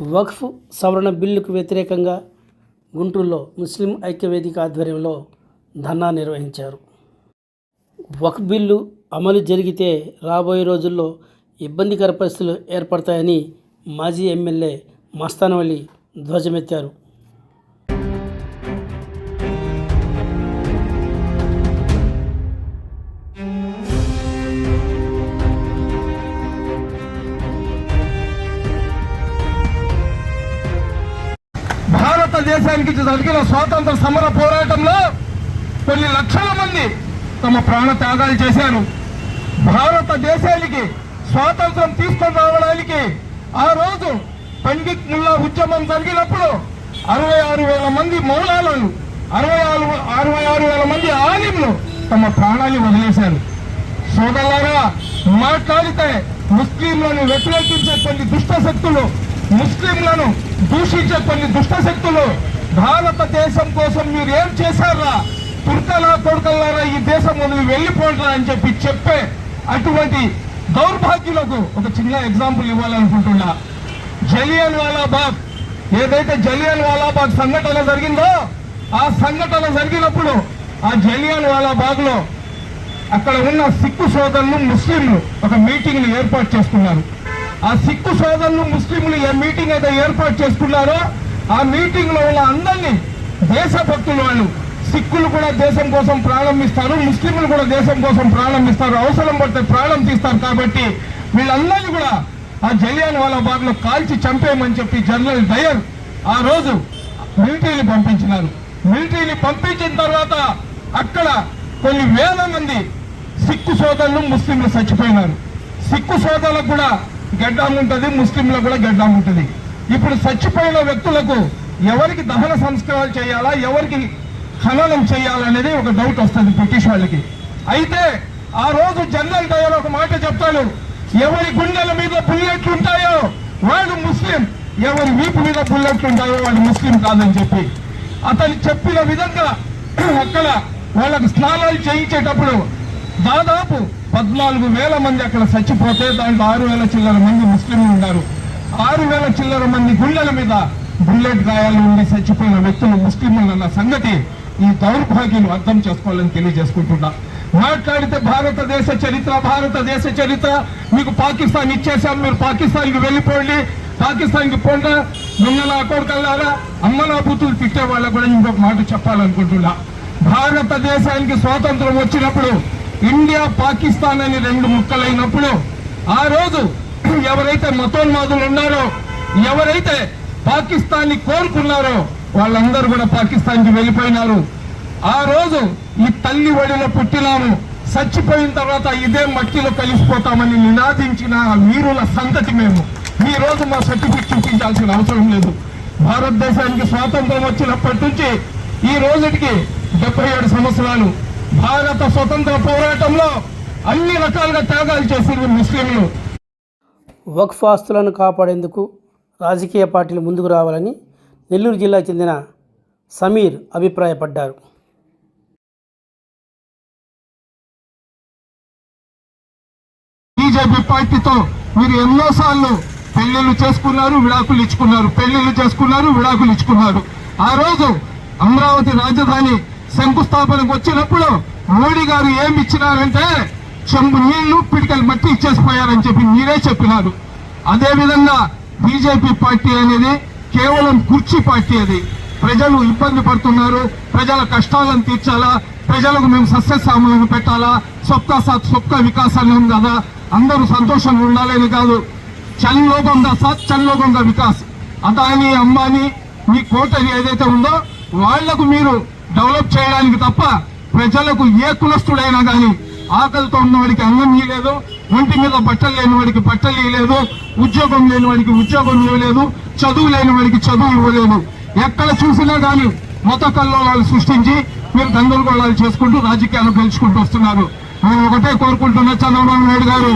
వక్ఫ్ సవరణ బిల్లుకు వ్యతిరేకంగా గుంటూరులో ముస్లిం ఐక్యవేదిక ఆధ్వర్యంలో ధర్నా నిర్వహించారు. వక్ఫ్ బిల్లు అమలు జరిగితే రాబోయే రోజుల్లో ఇబ్బందికర పరిస్థితులు ఏర్పడతాయని మాజీ ఎమ్మెల్యే మస్తానవల్లి ధ్వజమెత్తారు. దేశానికి జరిగిన స్వాతంత్ర సమర పోరాటంలో కొన్ని లక్షల మంది తమ ప్రాణ త్యాగాలు చేశారు. భారతదేశానికి స్వాతంత్రం తీసుకొని రావడానికి ఆ రోజు పండిత్ ముల్లా ఉద్యమం జరిగినప్పుడు అరవై ఆరు వేల మంది మౌలాలను అరవై ఆరు అరవై ఆరు వేల మంది ఆలింలు తమ ప్రాణాన్ని వదిలేశారు. సోదరులారా మాట్లాడితే ముస్లింలను వ్యతిరేకించే కొన్ని దుష్ట శక్తులు ముస్లింలను దూషించే కొన్ని దుష్ట శక్తులు భారతదేశం కోసం మీరు ఏం చేశారా? తుర్కలా కొడుకల్లారా ఈ దేశం వదిలి వెళ్ళిపోండిరా అని చెప్పి చెప్పే అటువంటి దౌర్భాగ్యులకు ఒక చిన్న ఎగ్జాంపుల్ ఇవ్వాలనుకుంటున్నా. జలియన్ వాలాబాగ్ ఏదైతే జలియన్ వాలాబాగ్ సంఘటన జరిగిందో ఆ సంఘటన జరిగినప్పుడు ఆ జలియన్ వాలాబాగ్లో అక్కడ ఉన్న సిక్కు సోదరులు ముస్లింలు ఒక మీటింగ్ని ఏర్పాటు చేసుకున్నారు. ఆ సిక్కు సోదరులు ముస్లింలు ఏ మీటింగ్ అయితే ఏర్పాటు చేసుకున్నారో ఆ మీటింగ్లో ఉన్న అందరినీ దేశభక్తులు వాళ్ళు సిక్కులు కూడా దేశం కోసం ప్రారంభిస్తారు ముస్లింలు కూడా దేశం కోసం ప్రారంభిస్తారు అవసరం పడితే ప్రాణం తీస్తారు కాబట్టి వీళ్ళందరినీ కూడా ఆ జలియాన్ వాళ్ళ బాగ్లో కాల్చి చంపేయమని చెప్పి జనరల్ డయర్ ఆ రోజు మిలిటరీని పంపించినారు. మిలిటరీని పంపించిన తర్వాత అక్కడ కొన్ని వేల మంది సిక్కు సోదరులు ముస్లింలు చచ్చిపోయినారు. సిక్కు సోదరులకు కూడా గడ్డం ఉంటుంది ముస్లింలకు కూడా గడ్డం ఉంటుంది. ఇప్పుడు చచ్చిపోయిన వ్యక్తులకు ఎవరికి దహన సంస్కారాలు చేయాలా ఎవరికి ఖననం చేయాలనేది ఒక డౌట్ వస్తుంది బ్రిటిష్ వాళ్ళకి. అయితే ఆ రోజు జనరల్ డయర్ ఒక మాట చెప్తాడు ఎవరి గుండెల మీద బుల్లెట్లు ఉంటాయో వాడు ముస్లిం ఎవరి వీపు మీద బుల్లెట్లు ఉంటాయో వాడు ముస్లిం కాదని చెప్పి. అతను చెప్పిన విధంగా అక్కడ వాళ్ళకు స్నానాలు చేయించేటప్పుడు దాదాపు పద్నాలుగు వేల మంది అక్కడ చచ్చిపోతే దాంట్లో ఆరు వేల చిల్లర మంది ముస్లింలు ఉన్నారు. ఆరు వేల చిల్లర మంది గుండెల మీద బుల్లెట్ గాయాలు ఉండి చచ్చిపోయిన వ్యక్తులు ముస్లింలు అన్న సంగతి ఈ దౌర్భాగ్యం అర్థం చేసుకోవాలని తెలియజేసుకుంటున్నా. మాట్లాడితే భారతదేశ చరిత్ర భారతదేశ చరిత్ర. మీకు పాకిస్తాన్ ఇచ్చేసాం మీరు పాకిస్తాన్కి వెళ్ళిపోండి. పాకిస్తాన్కి పోండా. దొంగల కొడుకల్లారా అమ్మలా బూతులు తిట్టే వాళ్ళకు కూడా ఇంకొక మాట చెప్పాలనుకుంటున్నా. భారతదేశానికి స్వాతంత్రం వచ్చినప్పుడు ఇండియా పాకిస్తాన్ అని రెండు ముక్కలైనప్పుడు ఆ రోజు ఎవరైతే మతోన్మాదులు ఉన్నారో ఎవరైతే పాకిస్తాన్ని కోరుకున్నారో వాళ్ళందరూ కూడా పాకిస్తాన్కి వెళ్ళిపోయినారు. ఆ రోజు ఈ తల్లి ఒడిలో పుట్టినాము. చచ్చిపోయిన తర్వాత ఇదే మట్టిలో కలిసిపోతామని నినాదించిన వీరుల సంతతి మేము. ఈ రోజు మా సర్టిఫికెట్ చూపించాల్సిన అవసరం లేదు. భారతదేశానికి స్వాతంత్రం వచ్చినప్పటి నుంచి ఈ రోజుకి డెబ్బై ఏడు సంవత్సరాలు. భారత స్వతంత్ర పోరాటంలో అన్ని రకాలుగా త్యాగాలు చేసింది ముస్లింలు. వక్ఫ్ ఆస్తులను కాపాడేందుకు రాజకీయ పార్టీలు ముందుకు రావాలని నెల్లూరు జిల్లాకు చెందిన సమీర్ అభిప్రాయపడ్డారు. బీజేపీ పార్టీతో మీరు ఎన్నోసార్లు పెళ్ళిళ్ళు చేసుకున్నారు విడాకులు ఇచ్చుకున్నారు పెళ్ళిళ్ళు చేసుకున్నారు విడాకులు ఇచ్చుకున్నారు. ఆ రోజు అమరావతి రాజధాని శంకుస్థాపనకు వచ్చినప్పుడు మోడీ గారు ఏమి ఇచ్చినారంటే చెంబు నీళ్ళు పిడికలు మట్టి ఇచ్చేసిపోయారని చెప్పి మీరే చెప్పినారు. అదేవిధంగా బీజేపీ పార్టీ అనేది కేవలం కుర్చీ పార్టీ అది. ప్రజలు ఇబ్బంది పడుతున్నారు ప్రజల కష్టాలను తీర్చాలా ప్రజలకు మేము సస్యశ్యామలను పెట్టాలా సొక్క సాత్ సొక్క వికాసాన్ని కదా అందరూ సంతోషంగా ఉండాలని కాదు. చన్ సత్ సాత్ వికాస్. అదాని అంబానీ మీ కోటని ఏదైతే ఉందో వాళ్ళకు మీరు డెవలప్ చేయడానికి తప్ప ప్రజలకు ఏ కులస్తుడైనా కానీ ఆకలితో ఉన్నవాడికి అన్నం ఇవ్వలేదు ఒంటి మీద బట్టలు లేని వాడికి బట్టలు ఇవ్వలేదు ఉద్యోగం లేని వాడికి ఉద్యోగం ఇవ్వలేదు చదువు లేని వాడికి చదువు ఇవ్వలేదు. ఎక్కడ చూసినా కానీ మత కల్లోలాలు సృష్టించి మీరు గందరగోళాలు చేసుకుంటూ రాజకీయాలు గెలుచుకుంటూ వస్తున్నారు. మేము ఒకటే కోరుకుంటున్నా చంద్రబాబు నాయుడు గారు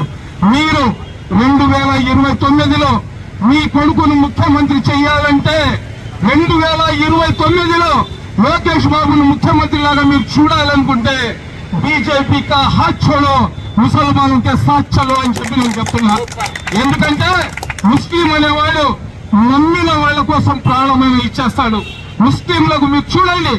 మీరు రెండు వేల ఇరవై తొమ్మిదిలో మీ కొడుకును ముఖ్యమంత్రి చేయాలంటే రెండు వేల ఇరవై తొమ్మిదిలో లోకేష్ బాబును ముఖ్యమంత్రి లాగా మీరు చూడాలనుకుంటే బీజేపీ కా హాత్ छोड़ो ముసల్మాన్ కే అని చెప్పి నేను చెప్తున్నా. ఎందుకంటే ముస్లిం అనేవాడు నమ్మిన వాళ్ళ కోసం ప్రాణమైన ఇచ్చేస్తాడు. ముస్లింలకు మీరు చూడండి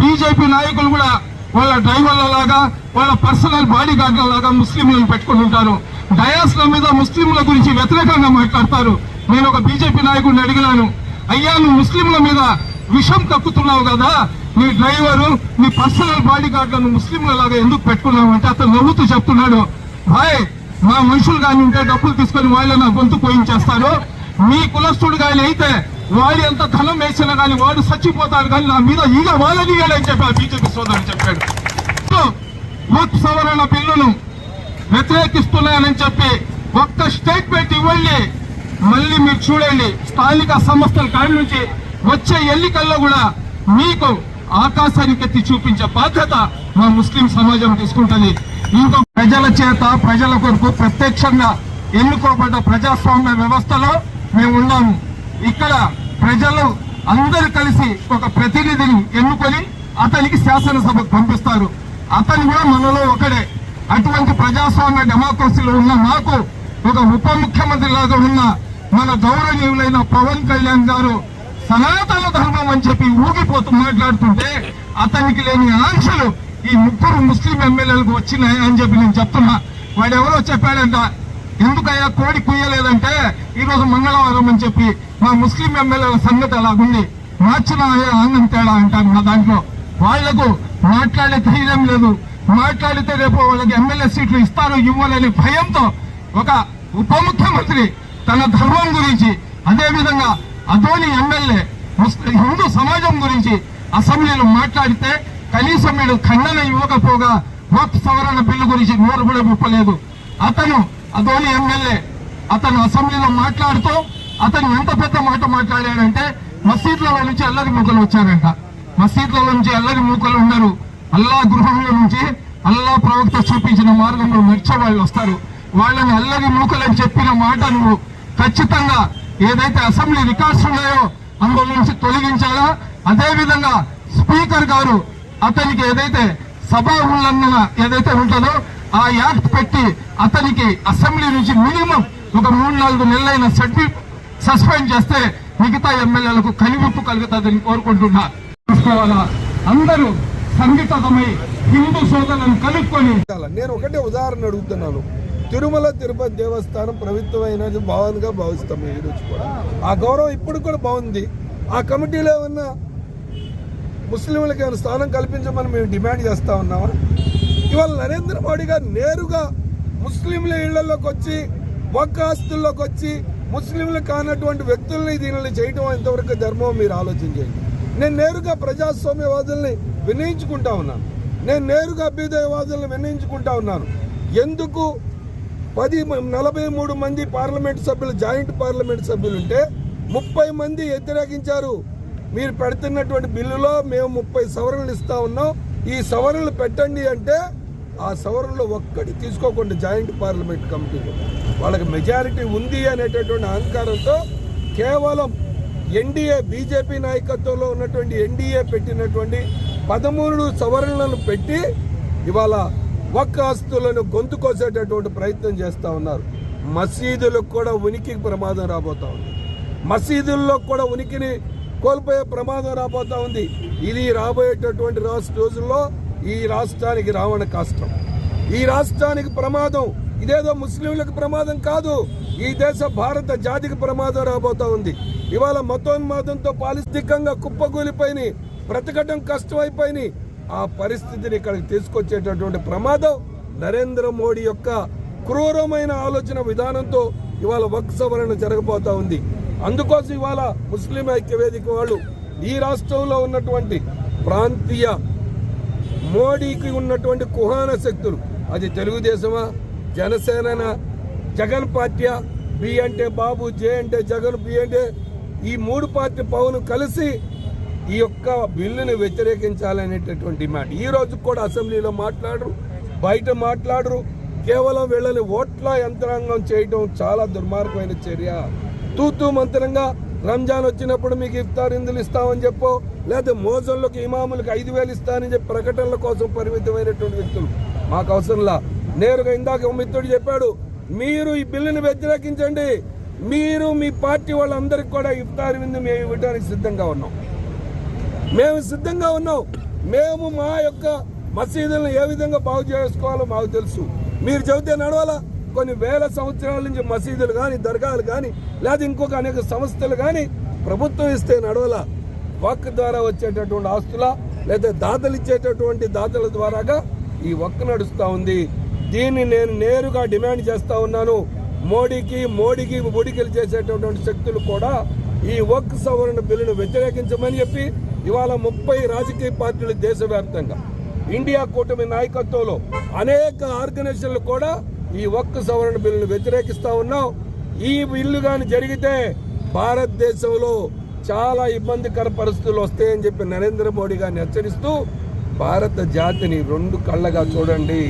బీజేపీ నాయకులు కూడా వాళ్ళ డ్రైవర్ల లాగా వాళ్ళ పర్సనల్ బాడీ గార్డుల లాగా ముస్లింలను పెట్టుకుని ఉంటారు. డయాస్ల మీద ముస్లింల గురించి వ్యతిరేకంగా మాట్లాడతారు. నేను ఒక బీజేపీ నాయకుడిని అడిగినాను అయ్యా నువ్వు ముస్లింల మీద విషం తక్కుతున్నావు కదా? నీ డ్రైవరు నీ పర్సనల్ బాడీ గార్డ్లను ముస్లింల లాగా ఎందుకు పెట్టుకున్నావు అంటే అతను నవ్వుతూ చెప్తున్నాడు. భాయ్ మా మనుషులు కానీ ఉంటే డబ్బులు తీసుకొని వాళ్ళు నా గొంతు పోయించేస్తారు. మీ కులస్తుడు కానీ అయితే వాడు ఎంత ధనం వేసినా కానీ వాడు చచ్చిపోతాడు కానీ నా మీద ఈగ వాళ్ళని అని చెప్పి ఆ బీజేపీ సోదరుడు చెప్పాడు. వక్ సవరణ బిల్లును వ్యతిరేకిస్తున్నానని చెప్పి ఒక్క స్టేట్మెంట్ ఇవ్వండి. మళ్ళీ మీరు చూడండి. స్థానిక సంస్థల కాడి నుంచి వచ్చే ఎన్నికల్లో కూడా మీకు ఆకాశానికి ఎత్తి చూపించే బాధ్యత మా ముస్లిం సమాజం తీసుకుంటుంది. ఇంకో ప్రజల చేత ప్రజల కొరకు ప్రత్యక్షంగా ఎన్నుకోబడ్డ ప్రజాస్వామ్య వ్యవస్థలో మేము ఉన్నాము. ఇక్కడ ప్రజలు అందరూ కలిసి ఒక ప్రతినిధిని ఎన్నుకొని అతనికి శాసనసభకు పంపిస్తారు. అతను కూడా మనలో ఒకడే. అటువంటి ప్రజాస్వామ్య డెమోక్రసీలో ఉన్న మాకు ఒక ఉప ముఖ్యమంత్రి లాగా ఉన్న మన గౌరవనీయులైన పవన్ కళ్యాణ్ గారు సనాతన ధర్మం అని చెప్పి ఊగిపోతూ మాట్లాడుతుంటే అతనికి లేని ఆంక్షలు ఈ ముగ్గురు ముస్లిం ఎమ్మెల్యేలకు వచ్చినాయి అని చెప్పి నేను చెప్తున్నా. వాడెవరో చెప్పాడంట ఎందుకయ్యా కోడి కుయ్యలేదంటే ఈరోజు మంగళవారం అని చెప్పి మా ముస్లిం ఎమ్మెల్యేల సంగతి అలాగుంది. మార్చిన ఆంగం తేడా అంటారు మా దాంట్లో. వాళ్ళకు మాట్లాడే ధైర్యం లేదు. మాట్లాడితే రేపు వాళ్ళకి ఎమ్మెల్యే సీట్లు ఇస్తారు ఇవ్వాలనే భయంతో ఒక ఉప ముఖ్యమంత్రి తన ధర్మం గురించి అదేవిధంగా విధంగా ఎమ్మెల్యే హిందూ సమాజం గురించి అసెంబ్లీలో మాట్లాడితే కనీసం వీడు ఖండన ఇవ్వకపోగా వక్ సవరణ బిల్లు గురించి నోరు కూడా ముప్పలేదు అతను అదోని ఎమ్మెల్యే అతను అసెంబ్లీలో మాట్లాడుతూ అతను ఎంత పెద్ద మాట మాట్లాడాడంటే మసీద్లలో నుంచి అల్లరి మూకలు వచ్చారంట. మసీద్లలో నుంచి అల్లరి మూకలు ఉన్నారు అల్లా గృహంలో నుంచి అల్లా ప్రవక్త చూపించిన మార్గంలో నడిచే వాళ్ళు వస్తారు. వాళ్ళని అల్లరి మూకలని చెప్పిన మాట నువ్వు ఖచ్చితంగా ఏదైతే అసెంబ్లీ రికార్డ్స్ ఉన్నాయో అందులో నుంచి తొలగించాలా? అదేవిధంగా స్పీకర్ గారు అతనికి ఏదైతే సభా ఉల్లంఘన ఏదైతే ఉంటుందో ఆ యాక్ట్ పెట్టి అతనికి అసెంబ్లీ నుంచి మినిమం ఒక మూడు నాలుగు నెలలైన సర్టిఫికేట్ సస్పెండ్ చేస్తే మిగతా ఎమ్మెల్యేలకు కనివిప్పు కలుగుతుందని కోరుకుంటున్నా. చూసుకోవాలా? అందరూ సంఘటితమై హిందూ సోదరులను కలుపుకొని నేను ఒకటే ఉదాహరణ అడుగుతున్నాను. తిరుమల తిరుపతి దేవస్థానం ప్రభుత్వమైన భావనగా భావిస్తాం ఈరోజు కూడా. ఆ గౌరవం ఇప్పుడు కూడా బాగుంది. ఆ కమిటీలో ఉన్న ముస్లింలకు ఏమైనా స్థానం కల్పించమని మేము డిమాండ్ చేస్తూ ఉన్నామా? ఇవాళ నరేంద్ర మోడీ గారు నేరుగా ముస్లింల ఇళ్ళలోకి వచ్చి ఒక్క ఆస్తుల్లోకి వచ్చి ముస్లింలు కానటువంటి వ్యక్తుల్ని దీనిని చేయటం ఎంతవరకు ధర్మం మీరు ఆలోచించండి నేను నేరుగా ప్రజాస్వామ్యవాదుల్ని వినయించుకుంటా ఉన్నాను. నేను నేరుగా అభ్యుదయవాదులను వినయించుకుంటా ఉన్నాను. ఎందుకు పది నలభై మూడు మంది పార్లమెంట్ సభ్యులు జాయింట్ పార్లమెంట్ సభ్యులు ఉంటే ముప్పై మంది వ్యతిరేకించారు. మీరు పెడుతున్నటువంటి బిల్లులో మేము ముప్పై సవరణలు ఇస్తా ఉన్నాం. ఈ సవరణలు పెట్టండి అంటే ఆ సవరణలో ఒక్కటి తీసుకోకుండా జాయింట్ పార్లమెంట్ కమిటీలో వాళ్ళకి మెజారిటీ ఉంది అనేటటువంటి అహంకారంతో కేవలం ఎన్డీఏ బీజేపీ నాయకత్వంలో ఉన్నటువంటి ఎన్డీఏ పెట్టినటువంటి పదమూడు సవరణలను పెట్టి ఇవాళ వక్క ఆస్తులను గొంతు కోసేటటువంటి ప్రయత్నం చేస్తూ ఉన్నారు. మసీదులకు కూడా ఉనికి ప్రమాదం రాబోతా ఉంది. మసీదుల్లో కూడా ఉనికిని కోల్పోయే ప్రమాదం రాబోతా ఉంది. ఇది రాబోయేటటువంటి రాష్ట్ర రోజుల్లో ఈ రాష్ట్రానికి రావణ కష్టం. ఈ రాష్ట్రానికి ప్రమాదం ఇదేదో ముస్లింలకు ప్రమాదం కాదు. ఈ దేశ భారత జాతికి ప్రమాదం రాబోతా ఉంది. ఇవాళ మతోన్మాదంతో పాలిస్థికంగా కుప్పగూలిపోయి బ్రతకటం కష్టమైపోయినాయి. ఆ పరిస్థితిని ఇక్కడికి తీసుకొచ్చేటటువంటి ప్రమాదం నరేంద్ర మోడీ యొక్క క్రూరమైన ఆలోచన విధానంతో ఇవాళ వక్ సవరణ జరగబోతా ఉంది. అందుకోసం ఇవాళ ముస్లిం ఐక్య వేదిక వాళ్ళు ఈ రాష్ట్రంలో ఉన్నటువంటి ప్రాంతీయ మోడీకి ఉన్నటువంటి కుహాన శక్తులు అది తెలుగుదేశమా జనసేన జగన్ పార్టీ బి అంటే బాబు జే అంటే జగన్ బి అంటే ఈ మూడు పార్టీ పవన్ కలిసి ఈ యొక్క బిల్లుని వ్యతిరేకించాలనేటటువంటి డిమాండ్. ఈ రోజు కూడా అసెంబ్లీలో మాట్లాడరు బయట మాట్లాడరు. కేవలం వీళ్ళని ఓట్ల యంత్రాంగం చేయడం చాలా దుర్మార్గమైన చర్య. తూతూ మంత్రంగా రంజాన్ వచ్చినప్పుడు మీకు ఇఫ్తార్ ఇందులు ఇస్తామని చెప్పో లేదా మోజన్లకు ఇమాములకు ఐదు వేలు ఇస్తానని చెప్పి ప్రకటనల కోసం పరిమితమైనటువంటి వ్యక్తులు. మాకు అవసరంలా నేరుగా ఇందాక మిత్రుడు చెప్పాడు మీరు ఈ బిల్లుని వ్యతిరేకించండి. మీరు మీ పార్టీ వాళ్ళందరికీ కూడా ఇఫ్తార్ విందు మేము ఇవ్వడానికి సిద్ధంగా ఉన్నాం. మేము సిద్ధంగా ఉన్నాం. మేము మా యొక్క మసీదులను ఏ విధంగా బాగు చేసుకోవాలో మాకు తెలుసు. మీరు చెబితే నడవాలా? కొన్ని వేల సంవత్సరాల నుంచి మసీదులు కానీ దర్గాలు కానీ లేదా ఇంకొక అనేక సంస్థలు కానీ ప్రభుత్వం ఇస్తే నడవలా? వక్ ద్వారా వచ్చేటటువంటి ఆస్తుల? లేదా దాతలు ఇచ్చేటటువంటి దాతల ద్వారాగా ఈ వక్ నడుస్తూ ఉంది. దీన్ని నేను నేరుగా డిమాండ్ చేస్తూ ఉన్నాను. మోడీకి మోడీకి బొడికలు చేసేటటువంటి శక్తులు కూడా ఈ వక్ సవరణ బిల్లును వ్యతిరేకించమని చెప్పి ఇవాళ ముప్పై రాజకీయ పార్టీలు దేశవ్యాప్తంగా. ఇండియా కూటమి నాయకత్వంలో అనేక ఆర్గనైజేషన్లు కూడా ఈ ఒక్క సవరణ బిల్లును వ్యతిరేకిస్తా ఉన్నాం. ఈ బిల్లు కానీ జరిగితే భారతదేశంలో చాలా ఇబ్బందికర పరిస్థితులు వస్తాయని చెప్పి నరేంద్ర మోడీ గారిని హెచ్చరిస్తూ భారత జాతిని రెండు కళ్ళగా చూడండి.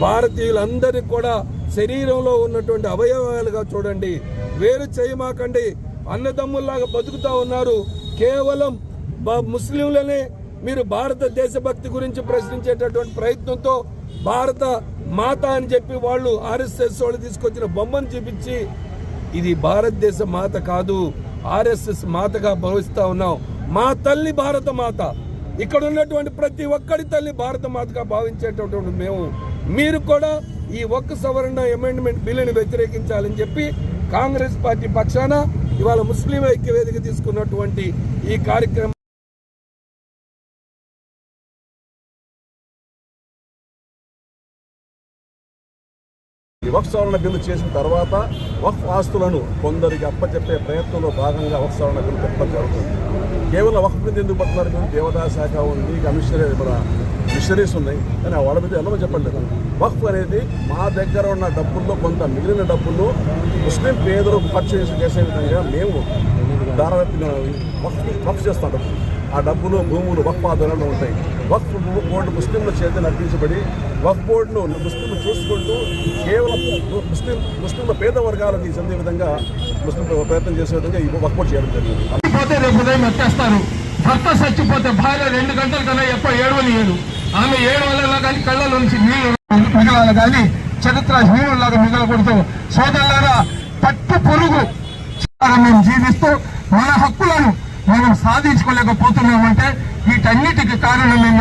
భారతీయులందరినీ కూడా శరీరంలో ఉన్నటువంటి అవయవాలుగా చూడండి. వేరు చేయమాకండి. అన్నదమ్ముల్లాగా బతుకుతా ఉన్నారు. కేవలం ముస్లింలనే మీరు భారత దేశభక్తి గురించి ప్రశ్నించేటటువంటి ప్రయత్నంతో భారత మాత అని చెప్పి వాళ్ళు ఆర్ఎస్ఎస్ వాళ్ళు తీసుకొచ్చిన బొమ్మను చూపించి ఇది భారతదేశ మాత కాదు ఆర్ఎస్ఎస్ మాతగా భావిస్తా ఉన్నాం. మా తల్లి భారత మాత. ఇక్కడ ఉన్నటువంటి ప్రతి ఒక్కడి తల్లి భారత మాతగా భావించేటటువంటి మేము. మీరు కూడా ఈ ఒక్క సవరణ అమెండ్మెంట్ బిల్లుని వ్యతిరేకించాలని చెప్పి కాంగ్రెస్ పార్టీ పక్షాన ఇవాళ ముస్లిం ఐక్య వేదిక తీసుకున్నటువంటి ఈ కార్యక్రమం సవరణ బిల్లు చేసిన తర్వాత వక్ఫ్ ఆస్తులను కొందరికి అప్పచెప్పే ప్రయత్నంలో భాగంగా వక్ఫ్ సవరణ బిల్లు పెట్టడం జరుగుతుంది. కేవలం వక్ఫ్ మీద ఎందుకు పడుతున్నారు మీరు? దేవదాయ శాఖ ఉంది కమిషనరీ మన మిషనరీస్ ఉన్నాయి. కానీ వాళ్ళ మీద ఎలా చెప్పండి వక్ఫ్ అనేది మా దగ్గర ఉన్న డబ్బుల్లో కొంత మిగిలిన డబ్బులు ముస్లిం పేదలు ఖర్చు చేసి చేసే విధంగా మేము దారవెత్తిన వక్ఫ్ వక్ఫ్ చేస్తాం డబ్బులు. ఆ డబ్బులు భూములు వక్ఫ్ ఆధ్వర్యంలో ఉంటాయి. వక్ఫ్ బోర్డు ముస్లింల చేత నడిపించబడి వక్ఫ్ బోర్డును ముస్లింలు చూసుకుంటూ కేవలం ముస్లిం ముస్లింల పేద వర్గాలకు చెందే విధంగా ముస్లిం ప్రయత్నం చేసే విధంగా ఈ వక్ఫ్ బోర్డు చేయడం జరిగింది. రేపు ఉదయం ఎత్తేస్తారు. భర్త చచ్చిపోతే భార్య రెండు గంటల కన్నా ఎక్కువ ఏడవనియదు. ఆమె ఏడవలలా కానీ కళ్ళ నుంచి నీళ్ళు మిగలాలి కానీ చరిత్ర హీనులాగా మిగలకూడదు. సోదరులారా పట్టు పొరుగు. మేము జీవిస్తూ మన హక్కులను మనం సాధించుకోలేకపోతున్నామంటే వీటన్నిటికి కారణం ఏంటంటే